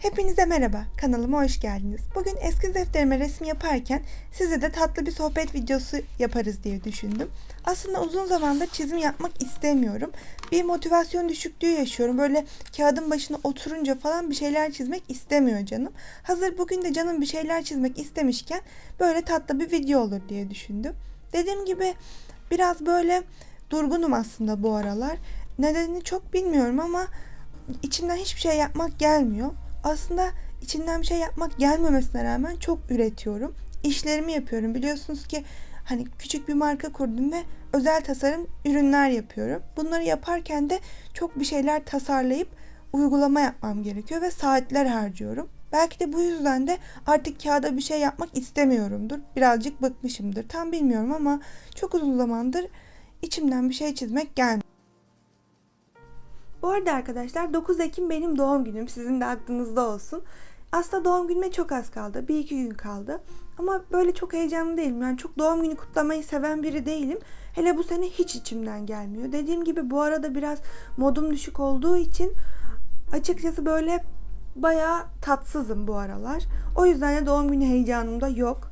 Hepinize merhaba, kanalıma hoş geldiniz. Bugün eski defterime resim yaparken size de tatlı bir sohbet videosu yaparız diye düşündüm. Aslında uzun zamandır çizim yapmak istemiyorum. Bir motivasyon düşüklüğü yaşıyorum. Böyle kağıdın başına oturunca falan bir şeyler çizmek istemiyor canım. Hazır bugün de canım bir şeyler çizmek istemişken böyle tatlı bir video olur diye düşündüm. Dediğim gibi biraz böyle durgunum aslında bu aralar. Nedenini çok bilmiyorum ama içimden hiçbir şey yapmak gelmiyor. Aslında içimden bir şey yapmak gelmemesine rağmen çok üretiyorum. İşlerimi yapıyorum. Biliyorsunuz ki hani küçük bir marka kurdum ve özel tasarım ürünler yapıyorum. Bunları yaparken de çok bir şeyler tasarlayıp uygulama yapmam gerekiyor ve saatler harcıyorum. Belki de bu yüzden de artık kağıda bir şey yapmak istemiyorumdur. Birazcık bıkmışımdır. Tam bilmiyorum ama çok uzun zamandır içimden bir şey çizmek gelmiyor. Bu arada arkadaşlar 9 Ekim benim doğum günüm. Sizin de aklınızda olsun. Aslında doğum günüme çok az kaldı. Bir iki gün kaldı. Ama böyle çok heyecanlı değilim. Yani çok doğum günü kutlamayı seven biri değilim. Hele bu sene hiç içimden gelmiyor. Dediğim gibi bu arada biraz modum düşük olduğu için açıkçası böyle bayağı tatsızım bu aralar. O yüzden de doğum günü heyecanım da yok.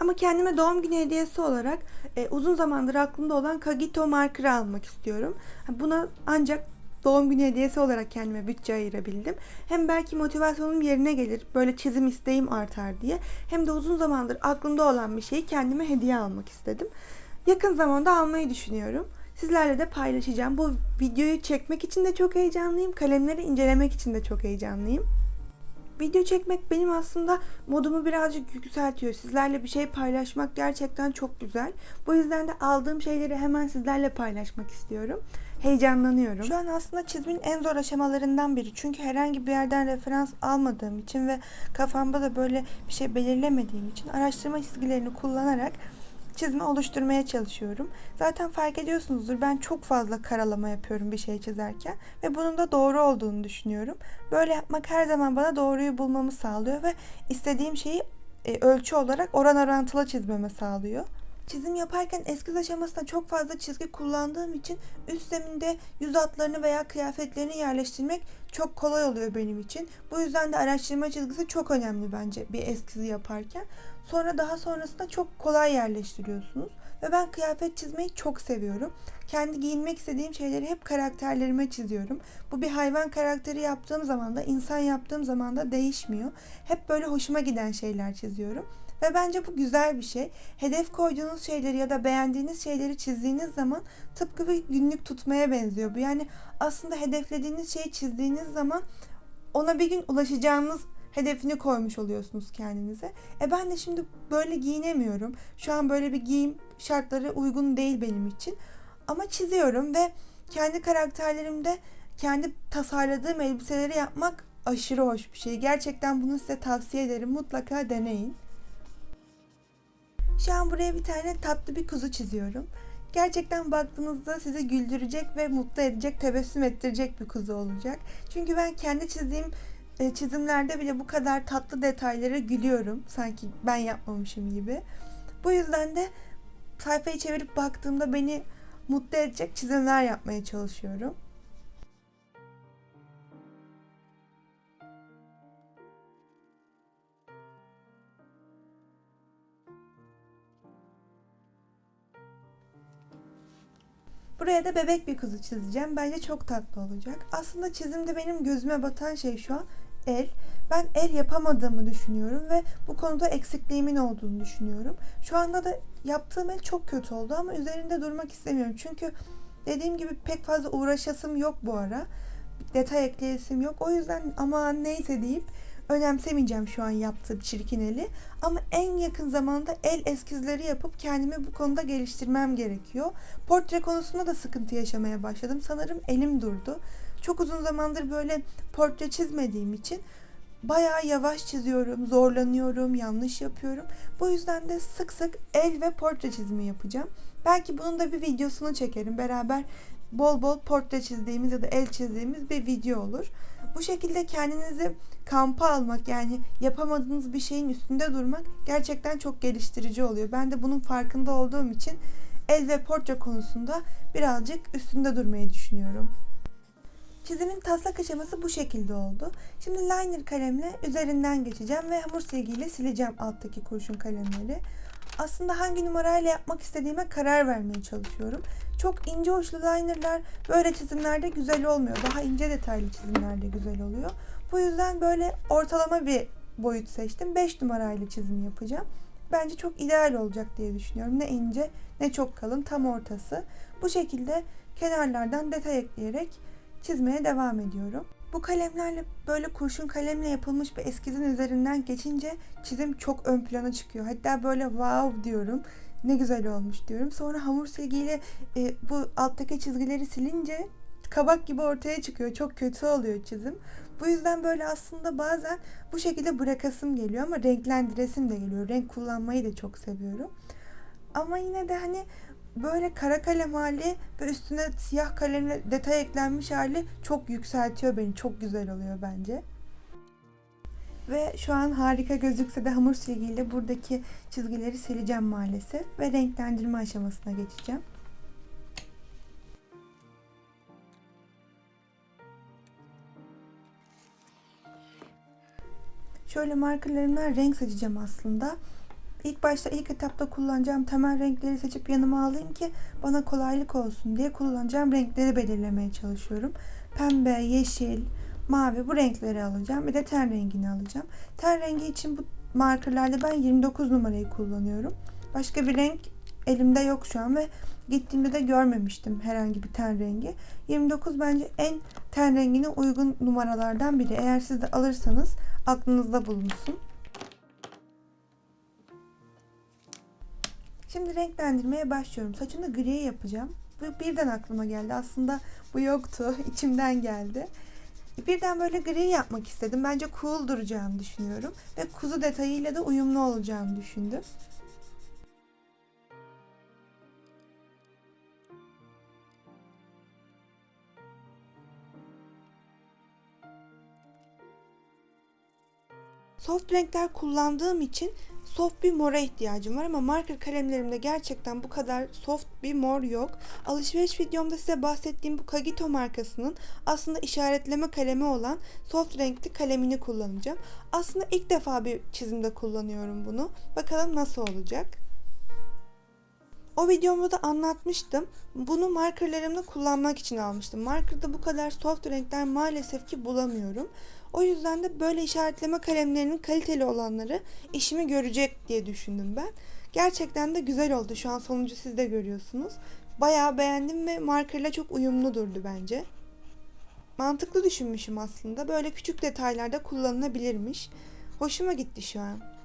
Ama kendime doğum günü hediyesi olarak e, uzun zamandır aklımda olan Kagito marker'ı almak istiyorum. Buna ancak doğum günü hediyesi olarak kendime bütçe ayırabildim. Hem belki motivasyonum yerine gelir, böyle çizim isteğim artar diye. Hem de uzun zamandır aklımda olan bir şeyi kendime hediye almak istedim. Yakın zamanda almayı düşünüyorum. Sizlerle de paylaşacağım. Bu videoyu çekmek için de çok heyecanlıyım. Kalemleri incelemek için de çok heyecanlıyım. Video çekmek benim aslında modumu birazcık yükseltiyor. Sizlerle bir şey paylaşmak gerçekten çok güzel. Bu yüzden de aldığım şeyleri hemen sizlerle paylaşmak istiyorum. Heyecanlanıyorum. Şu an aslında çizimin en zor aşamalarından biri. Çünkü herhangi bir yerden referans almadığım için ve kafamda da böyle bir şey belirlemediğim için araştırma çizgilerini kullanarak çizimi oluşturmaya çalışıyorum. Zaten fark ediyorsunuzdur ben çok fazla karalama yapıyorum bir şey çizerken ve bunun da doğru olduğunu düşünüyorum. Böyle yapmak her zaman bana doğruyu bulmamı sağlıyor ve istediğim şeyi e, ölçü olarak oran orantılı çizmeme sağlıyor. Çizim yaparken eskiz aşamasında çok fazla çizgi kullandığım için üst zeminde yüz hatlarını veya kıyafetlerini yerleştirmek çok kolay oluyor benim için. Bu yüzden de araştırma çizgisi çok önemli bence bir eskizi yaparken. Sonra daha sonrasında çok kolay yerleştiriyorsunuz. Ve ben kıyafet çizmeyi çok seviyorum. Kendi giyinmek istediğim şeyleri hep karakterlerime çiziyorum. Bu bir hayvan karakteri yaptığım zaman da insan yaptığım zaman da değişmiyor. Hep böyle hoşuma giden şeyler çiziyorum. Ve bence bu güzel bir şey. Hedef koyduğunuz şeyleri ya da beğendiğiniz şeyleri çizdiğiniz zaman tıpkı bir günlük tutmaya benziyor bu. Yani aslında hedeflediğiniz şeyi çizdiğiniz zaman ona bir gün ulaşacağınız hedefini koymuş oluyorsunuz kendinize. E ben de şimdi böyle giyinemiyorum. Şu an böyle bir giyim şartları uygun değil benim için. Ama çiziyorum ve kendi karakterlerimde kendi tasarladığım elbiseleri yapmak aşırı hoş bir şey. Gerçekten bunu size tavsiye ederim. Mutlaka deneyin. Şu an buraya bir tane tatlı bir kuzu çiziyorum. Gerçekten baktığınızda sizi güldürecek ve mutlu edecek, tebessüm ettirecek bir kuzu olacak. Çünkü ben kendi çizdiğim e, çizimlerde bile bu kadar tatlı detaylara gülüyorum. Sanki ben yapmamışım gibi. Bu yüzden de sayfayı çevirip baktığımda beni mutlu edecek çizimler yapmaya çalışıyorum. Buraya da bebek bir kuzu çizeceğim. Bence çok tatlı olacak. Aslında çizimde benim gözüme batan şey şu an el. Ben el yapamadığımı düşünüyorum ve bu konuda eksikliğimin olduğunu düşünüyorum. Şu anda da yaptığım el çok kötü oldu ama üzerinde durmak istemiyorum. Çünkü dediğim gibi pek fazla uğraşasım yok bu ara. Detay ekleyesim yok. O yüzden ama neyse deyip önemsemeyeceğim şu an yaptığım çirkin eli. Ama en yakın zamanda el eskizleri yapıp kendimi bu konuda geliştirmem gerekiyor. Portre konusunda da sıkıntı yaşamaya başladım. Sanırım elim durdu. Çok uzun zamandır böyle portre çizmediğim için bayağı yavaş çiziyorum, zorlanıyorum, yanlış yapıyorum. Bu yüzden de sık sık el ve portre çizimi yapacağım. Belki bunun da bir videosunu çekerim. Beraber bol bol portre çizdiğimiz ya da el çizdiğimiz bir video olur. Bu şekilde kendinizi kampa almak yani yapamadığınız bir şeyin üstünde durmak gerçekten çok geliştirici oluyor. Ben de bunun farkında olduğum için el ve portre konusunda birazcık üstünde durmayı düşünüyorum. Çizimin taslak aşaması bu şekilde oldu. Şimdi liner kalemle üzerinden geçeceğim ve hamur silgiyle sileceğim alttaki kurşun kalemleri. Aslında hangi numarayla yapmak istediğime karar vermeye çalışıyorum. Çok ince uçlu linerlar böyle çizimlerde güzel olmuyor. Daha ince detaylı çizimlerde güzel oluyor. Bu yüzden böyle ortalama bir boyut seçtim. 5 numarayla çizim yapacağım. Bence çok ideal olacak diye düşünüyorum. Ne ince ne çok kalın tam ortası. Bu şekilde kenarlardan detay ekleyerek çizmeye devam ediyorum. Bu kalemlerle böyle kurşun kalemle yapılmış bir eskizin üzerinden geçince çizim çok ön plana çıkıyor. Hatta böyle wow diyorum. Ne güzel olmuş diyorum. Sonra hamur silgiyle e, bu alttaki çizgileri silince kabak gibi ortaya çıkıyor. Çok kötü oluyor çizim. Bu yüzden böyle aslında bazen bu şekilde bırakasım geliyor ama renklendiresim de geliyor. Renk kullanmayı da çok seviyorum. Ama yine de hani böyle kara kalem hali ve üstüne siyah kalemle detay eklenmiş hali çok yükseltiyor beni. Çok güzel oluyor bence. Ve şu an harika gözükse de hamur silgiyle buradaki çizgileri sileceğim maalesef ve renklendirme aşamasına geçeceğim. Şöyle markerlarımdan renk seçeceğim aslında. İlk başta ilk etapta kullanacağım temel renkleri seçip yanıma alayım ki bana kolaylık olsun diye kullanacağım renkleri belirlemeye çalışıyorum. Pembe, yeşil, mavi bu renkleri alacağım. Bir de ten rengini alacağım. Ten rengi için bu markerlarda ben 29 numarayı kullanıyorum. Başka bir renk elimde yok şu an ve gittiğimde de görmemiştim herhangi bir ten rengi. 29 bence en ten rengine uygun numaralardan biri. Eğer siz de alırsanız aklınızda bulunsun. Şimdi renklendirmeye başlıyorum. Saçını gri yapacağım. Bu birden aklıma geldi. Aslında bu yoktu. İçimden geldi. Birden böyle gri yapmak istedim. Bence cool duracağını düşünüyorum. Ve kuzu detayıyla da uyumlu olacağını düşündüm. Soft renkler kullandığım için soft bir mora ihtiyacım var ama marker kalemlerimde gerçekten bu kadar soft bir mor yok. Alışveriş videomda size bahsettiğim bu Kagito markasının aslında işaretleme kalemi olan soft renkli kalemini kullanacağım. Aslında ilk defa bir çizimde kullanıyorum bunu. Bakalım nasıl olacak. O videomda da anlatmıştım. Bunu markerlerimde kullanmak için almıştım. Markerda bu kadar soft renkler maalesef ki bulamıyorum. O yüzden de böyle işaretleme kalemlerinin kaliteli olanları işimi görecek diye düşündüm ben. Gerçekten de güzel oldu. Şu an sonucu siz de görüyorsunuz. Bayağı beğendim ve markerla çok uyumlu durdu bence. Mantıklı düşünmüşüm aslında. Böyle küçük detaylarda kullanılabilirmiş. Hoşuma gitti şu an.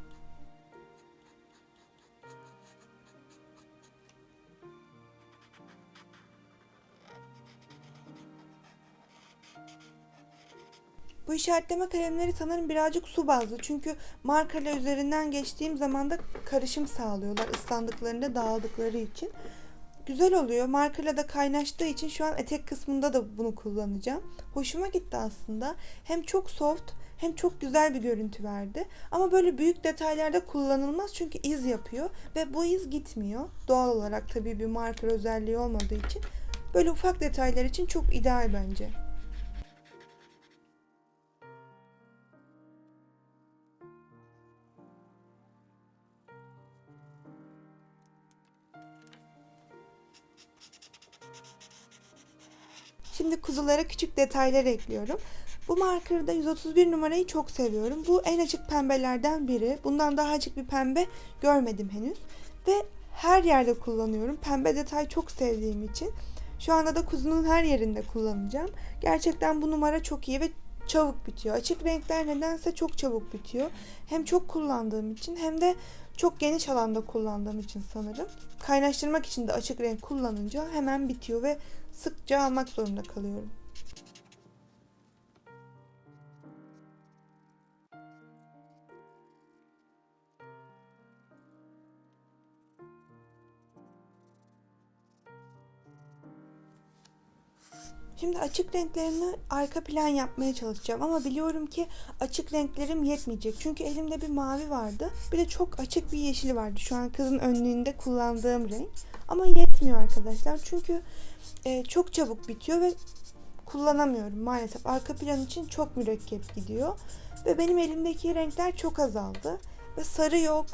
Bu işaretleme kalemleri sanırım birazcık su bazlı. Çünkü markerla üzerinden geçtiğim zaman da karışım sağlıyorlar ıslandıklarında dağıldıkları için. Güzel oluyor. Markerla da kaynaştığı için şu an etek kısmında da bunu kullanacağım. Hoşuma gitti aslında. Hem çok soft hem çok güzel bir görüntü verdi. Ama böyle büyük detaylarda kullanılmaz çünkü iz yapıyor ve bu iz gitmiyor. Doğal olarak tabii bir marker özelliği olmadığı için böyle ufak detaylar için çok ideal bence. Şimdi kuzulara küçük detaylar ekliyorum. Bu markerda 131 numarayı çok seviyorum. Bu en açık pembelerden biri. Bundan daha açık bir pembe görmedim henüz. Ve her yerde kullanıyorum. Pembe detay çok sevdiğim için. Şu anda da kuzunun her yerinde kullanacağım. Gerçekten bu numara çok iyi ve çabuk bitiyor. Açık renkler nedense çok çabuk bitiyor. Hem çok kullandığım için hem de çok geniş alanda kullandığım için sanırım. Kaynaştırmak için de açık renk kullanınca hemen bitiyor ve sıkça almak zorunda kalıyorum. Şimdi açık renklerimi arka plan yapmaya çalışacağım ama biliyorum ki açık renklerim yetmeyecek. Çünkü elimde bir mavi vardı. Bir de çok açık bir yeşil vardı. Şu an kızın önlüğünde kullandığım renk. Ama yetmiyor arkadaşlar. Çünkü e, çok çabuk bitiyor ve kullanamıyorum maalesef. Arka plan için çok mürekkep gidiyor. Ve benim elimdeki renkler çok azaldı. Ve sarı yok,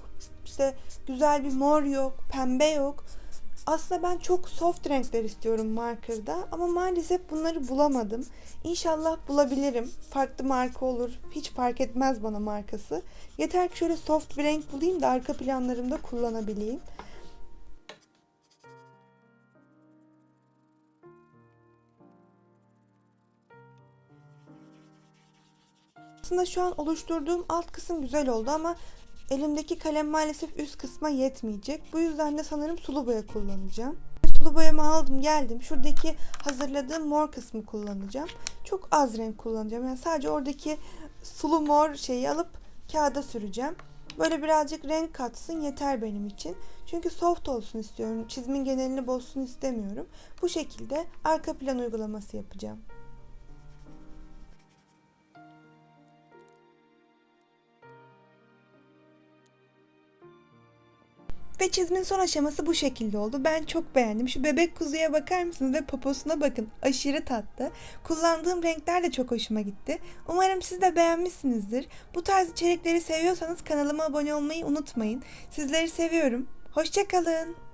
işte güzel bir mor yok, pembe yok. Aslında ben çok soft renkler istiyorum markerda ama maalesef bunları bulamadım. İnşallah bulabilirim. Farklı marka olur. Hiç fark etmez bana markası. Yeter ki şöyle soft bir renk bulayım da arka planlarımda kullanabileyim. Aslında şu an oluşturduğum alt kısım güzel oldu ama elimdeki kalem maalesef üst kısma yetmeyecek. Bu yüzden de sanırım sulu boya kullanacağım. Sulu boyamı aldım geldim. Şuradaki hazırladığım mor kısmı kullanacağım. Çok az renk kullanacağım. Yani sadece oradaki sulu mor şeyi alıp kağıda süreceğim. Böyle birazcık renk katsın yeter benim için. Çünkü soft olsun istiyorum. Çizimin genelini bozsun istemiyorum. Bu şekilde arka plan uygulaması yapacağım. Ve çizimin son aşaması bu şekilde oldu. Ben çok beğendim. Şu bebek kuzuya bakar mısınız ve poposuna bakın. Aşırı tatlı. Kullandığım renkler de çok hoşuma gitti. Umarım siz de beğenmişsinizdir. Bu tarz içerikleri seviyorsanız kanalıma abone olmayı unutmayın. Sizleri seviyorum. Hoşçakalın.